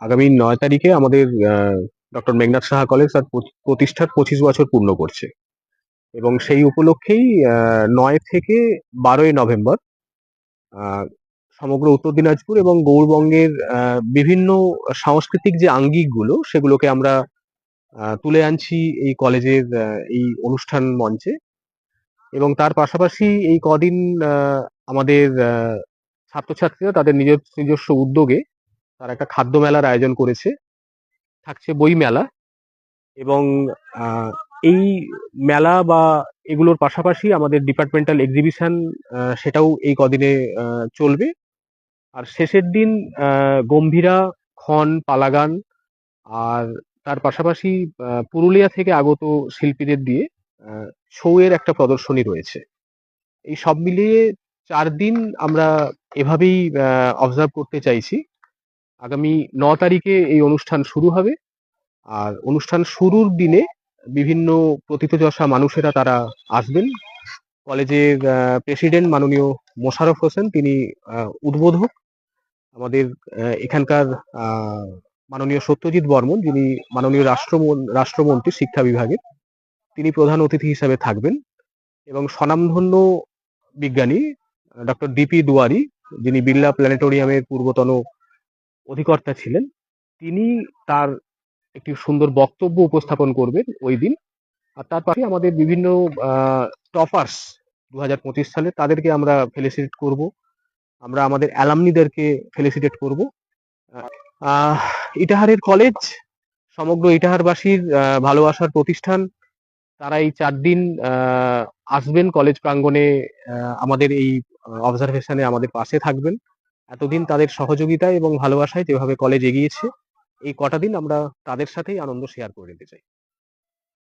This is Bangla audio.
আগামী নয় তারিখে আমাদের ডক্টর মেঘনাথ সাহা কলেজ তার প্রতিষ্ঠার পঁচিশ বছর পূর্ণ করছে। এবং সেই উপলক্ষেই নয় থেকে বারোই নভেম্বর সমগ্র উত্তর দিনাজপুর এবং গৌরবঙ্গের বিভিন্ন সাংস্কৃতিক যে আঙ্গিকগুলো, সেগুলোকে আমরা তুলে আনছি এই কলেজের এই অনুষ্ঠান মঞ্চে। এবং তার পাশাপাশি এই কদিন আমাদের ছাত্রছাত্রীরা তাদের নিজস্ব উদ্যোগে তারা একটা খাদ্য মেলার আয়োজন করেছে। থাকছে বই মেলা এবং এই মেলা বা এগুলোর পাশাপাশি আমাদের ডিপার্টমেন্টাল এক্সিবিশন সেটাও এই কদিনে চলবে। আর শেষের দিন গম্ভীরা খন পালাগান আর তার পাশাপাশি পুরুলিয়া থেকে আগত শিল্পীদের দিয়ে ছৌয়ের একটা প্রদর্শনী রয়েছে। এই সব মিলিয়ে চার দিন আমরা এভাবেই অবজার্ভ করতে চাইছি। আগামী ন তারিখে এই অনুষ্ঠান শুরু হবে। আর অনুষ্ঠান শুরুর দিনে বিভিন্ন প্রথিতযশা মানুষেরা তারা আসবেন। কলেজের প্রেসিডেন্ট মাননীয় মোশাররফ হোসেন, তিনি উদ্বোধক। আমাদের এখানকার মাননীয় সত্যজিৎ বর্মন, যিনি মাননীয় রাষ্ট্রমন, রাষ্ট্রমন্ত্রী শিক্ষা বিভাগের, তিনি প্রধান অতিথি হিসাবে থাকবেন। এবং স্বনামধন্য বিজ্ঞানী ডক্টর ডিপি দুয়ারি, যিনি বিড়লা প্ল্যানেটোরিয়ামের পূর্বতন অধিকর্তা ছিলেন। তিনি তার একটি সুন্দর বক্তব্য উপস্থাপন করবেন ওই দিন। আর তার পাশে আমাদের বিভিন্ন টপার্স দু হাজার পঁচিশ সালে তাদেরকে আমরা ফেলিসিটেট করব। আমরা আমাদের অ্যালামনিদেরকে ফেলিসিটেট করব। ইটাহারের কলেজ সমগ্র ইটাহারবাসীর ভালোবাসার প্রতিষ্ঠান। তারা এই চার দিন আসবেন কলেজ প্রাঙ্গণে আহ, আমাদের এই অবজারভেশনে আমাদের পাশে থাকবেন। এতদিন তাদের সহযোগিতায় এবং ভালোবাসায় যেভাবে কলেজ এগিয়েছে, এই কটা দিন আমরা তাদের সাথেই আনন্দ শেয়ার করে নিতে চাই।